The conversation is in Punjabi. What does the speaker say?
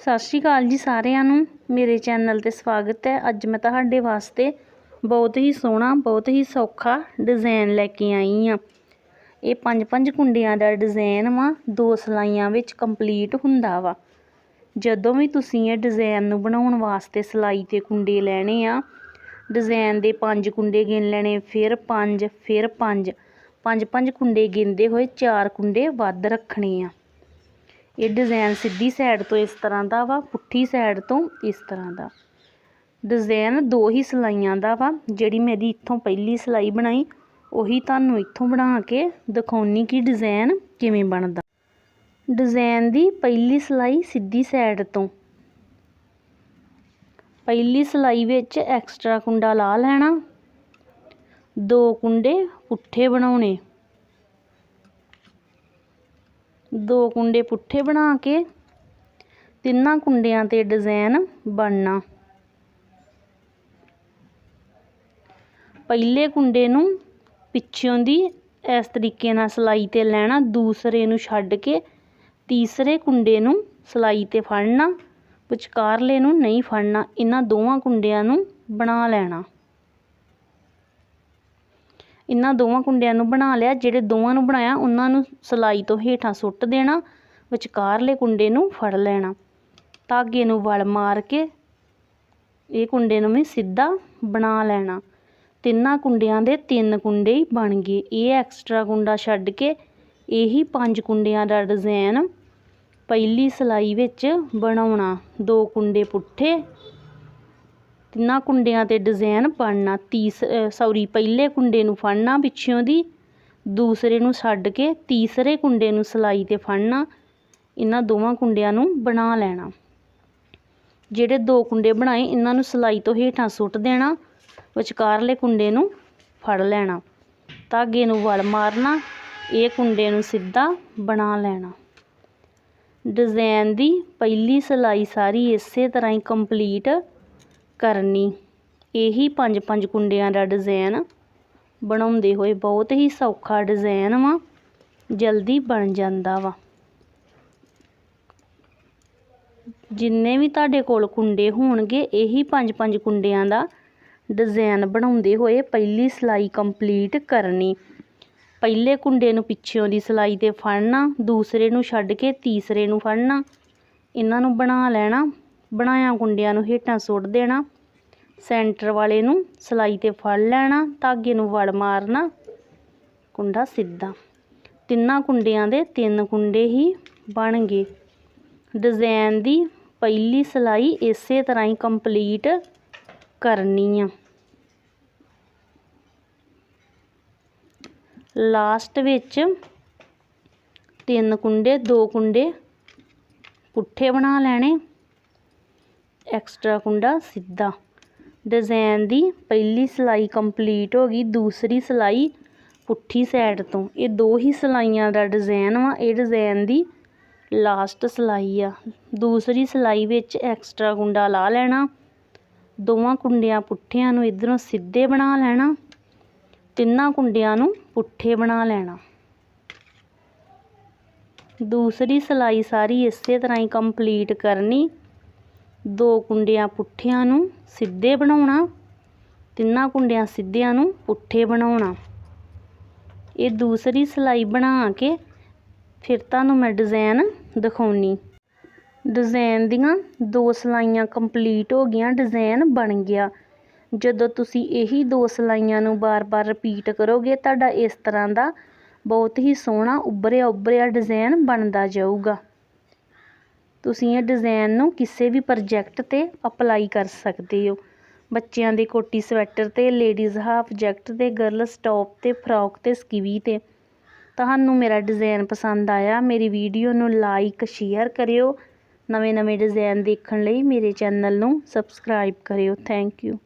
ਸਤਿ ਸ਼੍ਰੀ ਅਕਾਲ ਜੀ ਸਾਰਿਆਂ ਨੂੰ। ਮੇਰੇ ਚੈਨਲ ਤੇ ਸਵਾਗਤ ਹੈ। ਅੱਜ ਮੈਂ ਤੁਹਾਡੇ ਵਾਸਤੇ ਬਹੁਤ ਹੀ ਸੋਹਣਾ, ਬਹੁਤ ਹੀ ਸੌਖਾ ਡਿਜ਼ਾਈਨ ਲੈ ਕੇ ਆਈ ਆ ਇਹ ਪੰਜ ਪੰਜ ਕੁੰਡਿਆਂ ਦਾ ਡਿਜ਼ਾਈਨ ਵਾ, ਦੋ ਸਲਾਈਆਂ ਵਿੱਚ ਕੰਪਲੀਟ ਹੁੰਦਾ ਵਾ। ਜਦੋਂ ਵੀ ਤੁਸੀਂ ਇਹ ਡਿਜ਼ਾਈਨ ਨੂੰ ਬਣਾਉਣ ਵਾਸਤੇ ਸਲਾਈ ਤੇ ਕੁੰਡੇ ਲੈਣੇ ਆ ਡਿਜ਼ਾਈਨ ਦੇ ਪੰਜ ਕੁੰਡੇ ਗਿਣ ਲੈਣੇ, ਫਿਰ ਪੰਜ ਫਿਰ ਪੰਜ। ਪੰਜ ਪੰਜ ਕੁੰਡੇ ਗਿਣਦੇ ਹੋਏ ਚਾਰ ਕੁੰਡੇ ਵੱਧ ਰੱਖਣੇ ਆ। ਇਹ ਡਿਜ਼ਾਈਨ ਸਿੱਧੀ ਸਾਈਡ ਤੋਂ ਇਸ ਤਰ੍ਹਾਂ ਦਾ ਵਾ, ਪੁੱਠੀ ਸਾਈਡ ਤੋਂ ਇਸ ਤਰ੍ਹਾਂ ਦਾ। ਡਿਜ਼ਾਈਨ ਦੋ ਹੀ ਸਲਾਈਆਂ ਦਾ ਵਾ, ਜਿਹੜੀ ਮੇਰੀ ਇੱਥੋਂ ਪਹਿਲੀ ਸਲਾਈ ਬਣਾਈ, ਉਹੀ ਤੁਹਾਨੂੰ ਇੱਥੋਂ ਬਣਾ ਕੇ ਦਿਖਾਉਣੀ ਕਿ ਡਿਜ਼ਾਈਨ ਕਿਵੇਂ ਬਣਦਾ। ਡਿਜ਼ਾਈਨ ਦੀ ਪਹਿਲੀ ਸਲਾਈ ਸਿੱਧੀ ਸਾਈਡ ਤੋਂ। ਪਹਿਲੀ ਸਲਾਈ ਵਿੱਚ ਐਕਸਟਰਾ ਕੁੰਡਾ ਲਾ ਲੈਣਾ, ਦੋ ਕੁੰਡੇ ਪੁੱਠੇ ਬਣਾਉਣੇ। ਦੋ ਕੁੰਡੇ ਪੁੱਠੇ ਬਣਾ ਕੇ ਤਿੰਨਾਂ ਕੁੰਡਿਆਂ ਤੇ ਡਿਜ਼ਾਈਨ ਬਣਨਾ। ਪਹਿਲੇ ਕੁੰਡੇ ਨੂੰ ਪਿੱਛੋਂ ਦੀ ਇਸ ਤਰੀਕੇ ਨਾਲ ਸਲਾਈ ਤੇ ਲੈਣਾ, ਦੂਸਰੇ ਨੂੰ ਛੱਡ ਕੇ ਤੀਸਰੇ ਕੁੰਡੇ ਨੂੰ ਸਲਾਈ ਤੇ ਫੜਨਾ, ਵਿਚਕਾਰਲੇ ਨੂੰ ਨਹੀਂ ਫੜਨਾ, ਇਹਨਾਂ ਦੋਵਾਂ ਕੁੰਡਿਆਂ ਨੂੰ ਬਣਾ ਲੈਣਾ। ਇਹਨਾਂ ਦੋਵਾਂ ਕੁੰਡਿਆਂ ਨੂੰ ਬਣਾ ਲਿਆ, ਜਿਹੜੇ ਦੋਵਾਂ ਨੂੰ ਬਣਾਇਆ, ਉਹਨਾਂ ਨੂੰ ਸਲਾਈ ਤੋਂ ਹੇਠਾਂ ਸੁੱਟ ਦੇਣਾ, ਵਿਚਕਾਰਲੇ ਕੁੰਡੇ ਨੂੰ ਫੜ ਲੈਣਾ। ਧਾਗੇ ਨੂੰ ਵਲ ਮਾਰ ਕੇ ਇਹ ਕੁੰਡੇ ਨੂੰ ਵੀ ਸਿੱਧਾ ਬਣਾ ਲੈਣਾ। ਤਿੰਨਾਂ ਕੁੰਡਿਆਂ ਦੇ ਤਿੰਨ ਕੁੰਡੇ ਹੀ ਬਣ ਗਏ। ਇਹ ਐਕਸਟਰਾ ਕੁੰਡਾ ਛੱਡ ਕੇ ਇਹੀ ਪੰਜ ਕੁੰਡਿਆਂ ਦਾ ਡਿਜ਼ਾਈਨ ਪਹਿਲੀ ਸਲਾਈ ਵਿੱਚ ਬਣਾਉਣਾ। ਦੋ ਕੁੰਡੇ ਪੁੱਠੇ ਤਿੰਨਾਂ ਕੁੰਡਿਆਂ ਤੇ ਡਿਜ਼ਾਈਨ ਬਣਨਾ, ਤੀਸ ਸੌਰੀ ਪਹਿਲੇ ਕੁੰਡੇ ਨੂੰ ਫੜਨਾ ਪਿੱਛੋਂ ਦੀ ਦੂਸਰੇ ਨੂੰ ਛੱਡ ਕੇ ਤੀਸਰੇ ਕੁੰਡੇ ਨੂੰ ਸਲਾਈ ਤੇ ਫੜਨਾ, ਇਹਨਾਂ ਦੋਵਾਂ ਕੁੰਡਿਆਂ ਨੂੰ ਬਣਾ ਲੈਣਾ। ਜਿਹੜੇ ਦੋ ਕੁੰਡੇ ਬਣਾਏ, ਇਹਨਾਂ ਨੂੰ ਸਲਾਈ ਤੋਂ ਹੇਠਾਂ ਸੁੱਟ ਦੇਣਾ, ਵਿਚਕਾਰਲੇ ਕੁੰਡੇ ਨੂੰ ਫੜ ਲੈਣਾ, ਧਾਗੇ ਨੂੰ ਵਲ ਮਾਰਨਾ, ਇਹ ਕੁੰਡੇ ਨੂੰ ਸਿੱਧਾ ਬਣਾ ਲੈਣਾ। ਡਿਜ਼ਾਈਨ ਦੀ ਪਹਿਲੀ ਸਲਾਈ ਸਾਰੀ ਇਸੇ ਤਰ੍ਹਾਂ ਹੀ ਕੰਪਲੀਟ ਕਰਨੀ। ਇਹੀ ਪੰਜ ਪੰਜ ਕੁੰਡਿਆਂ ਦਾ ਡਿਜ਼ਾਈਨ ਬਣਾਉਂਦੇ ਹੋਏ ਬਹੁਤ ਹੀ ਸੌਖਾ ਡਿਜ਼ਾਈਨ ਵਾ। ਜਲਦੀ ਬਣ ਜਾਂਦਾ ਵਾ। ਜਿੰਨੇ ਵੀ ਤੁਹਾਡੇ ਕੋਲ ਕੁੰਡੇ ਹੋਣਗੇ, ਇਹੀ ਪੰਜ ਪੰਜ ਕੁੰਡਿਆਂ ਦਾ ਡਿਜ਼ਾਈਨ ਬਣਾਉਂਦੇ ਹੋਏ ਪਹਿਲੀ ਸਲਾਈ ਕੰਪਲੀਟ ਕਰਨੀ। ਪਹਿਲੇ ਕੁੰਡੇ ਨੂੰ ਪਿੱਛੋਂ ਦੀ ਸਲਾਈ ਤੇ ਫੜਨਾ, ਦੂਸਰੇ ਨੂੰ ਛੱਡ ਕੇ ਤੀਸਰੇ ਨੂੰ ਫੜਨਾ। ਇਹਨਾਂ ਨੂੰ ਬਣਾ ਲੈਣਾ। ਬਣਾਇਆ ਕੁੰਡਿਆਂ ਨੂੰ ਹੇਠਾਂ ਸੁੱਟ ਦੇਣਾ, ਸੈਂਟਰ ਵਾਲੇ ਨੂੰ ਸਲਾਈ ਤੇ ਫੜ ਲੈਣਾ, ਧਾਗੇ ਨੂੰ ਵੜ ਮਾਰਨਾ, ਕੁੰਡਾ ਸਿੱਧਾ। ਤਿੰਨਾਂ ਕੁੰਡਿਆਂ ਦੇ ਤਿੰਨ ਕੁੰਡੇ ਹੀ ਬਣ ਗਏ। ਡਿਜ਼ਾਈਨ ਦੀ ਪਹਿਲੀ ਸਲਾਈ ਇਸੇ ਤਰ੍ਹਾਂ ਹੀ ਕੰਪਲੀਟ ਕਰਨੀ ਆ। ਲਾਸਟ ਵਿੱਚ ਤਿੰਨ ਕੁੰਡੇ, ਦੋ ਕੁੰਡੇ ਪੁੱਠੇ ਬਣਾ ਲੈਣੇ। ਐਕਸਟਰਾ ਕੁੰਡਾ ਸਿੱਧਾ। ਡਿਜ਼ਾਈਨ ਦੀ ਪਹਿਲੀ ਸਿਲਾਈ ਕੰਪਲੀਟ ਹੋ ਗਈ, ਦੂਸਰੀ ਸਿਲਾਈ ਪੁੱਠੀ ਸਾਈਡ ਤੋਂ। ਇਹ ਦੋ ਹੀ ਸਿਲਾਈਆਂ ਦਾ ਡਿਜ਼ਾਈਨ ਵਾ, ਇਹ ਡਿਜ਼ਾਈਨ ਦੀ ਲਾਸਟ ਸਿਲਾਈ ਆ। ਦੂਸਰੀ ਸਿਲਾਈ ਵਿੱਚ ਐਕਸਟਰਾ ਕੁੰਡਾ ਲਾ ਲੈਣਾ, ਦੋਵਾਂ ਕੁੰਡਿਆਂ ਪੁੱਠਿਆਂ ਨੂੰ ਇਧਰੋਂ ਸਿੱਧੇ ਬਣਾ ਲੈਣਾ, ਤਿੰਨਾਂ ਕੁੰਡਿਆਂ ਨੂੰ ਪੁੱਠੇ ਬਣਾ ਲੈਣਾ। ਦੂਸਰੀ ਸਿਲਾਈ ਸਾਰੀ ਇਸੇ ਤਰ੍ਹਾਂ ਹੀ ਕੰਪਲੀਟ ਕਰਨੀ। ਦੋ ਕੁੰਡਿਆਂ ਪੁੱਠਿਆਂ ਨੂੰ ਸਿੱਧੇ ਬਣਾਉਣਾ, ਤਿੰਨਾਂ ਕੁੰਡਿਆਂ ਸਿੱਧਿਆਂ ਨੂੰ ਪੁੱਠੇ ਬਣਾਉਣਾ। ਇਹ ਦੂਸਰੀ ਸਲਾਈ ਬਣਾ ਕੇ ਫਿਰ ਤੁਹਾਨੂੰ ਮੈਂ ਡਿਜ਼ਾਈਨ ਦਿਖਾਉਣੀ। ਡਿਜ਼ਾਈਨ ਦੀਆਂ ਦੋ ਸਲਾਈਆਂ ਕੰਪਲੀਟ ਹੋ ਗਈਆਂ ਡਿਜ਼ਾਈਨ ਬਣ ਗਿਆ। ਜਦੋਂ ਤੁਸੀਂ ਇਹੀ ਦੋ ਸਲਾਈਆਂ ਨੂੰ ਬਾਰ-ਬਾਰ ਰਿਪੀਟ ਕਰੋਗੇ, ਤੁਹਾਡਾ ਇਸ ਤਰ੍ਹਾਂ ਦਾ ਬਹੁਤ ਹੀ ਸੋਹਣਾ ਉੱਭਰਿਆ ਉੱਭਰਿਆ ਡਿਜ਼ਾਈਨ ਬਣਦਾ ਜਾਊਗਾ। ਤੁਸੀਂ ਇਹ ਡਿਜ਼ਾਈਨ ਨੂੰ ਕਿਸੇ ਵੀ ਪ੍ਰੋਜੈਕਟ ਤੇ ਅਪਲਾਈ ਕਰ ਸਕਦੇ ਹੋ। ਬੱਚਿਆਂ ਦੇ ਕੋਟੀ ਸਵੈਟਰ ਤੇ ਲੇਡੀਜ਼ ਹਾਫ ਜੈਕਟ ਤੇ ਗਰਲਸ ਟੌਪ ਤੇ ਫਰੋਕ ਤੇ ਸਕੀਵੀ ਤੇ। ਤੁਹਾਨੂੰ ਮੇਰਾ ਡਿਜ਼ਾਈਨ ਪਸੰਦ ਆਇਆ, ਮੇਰੀ ਵੀਡੀਓ ਨੂੰ ਲਾਈਕ ਸ਼ੇਅਰ ਕਰਿਓ। ਨਵੇਂ ਨਵੇਂ ਡਿਜ਼ਾਈਨ ਦੇਖਣ ਲਈ ਮੇਰੇ ਚੈਨਲ ਨੂੰ ਸਬਸਕ੍ਰਾਈਬ ਕਰਿਓ। Thank you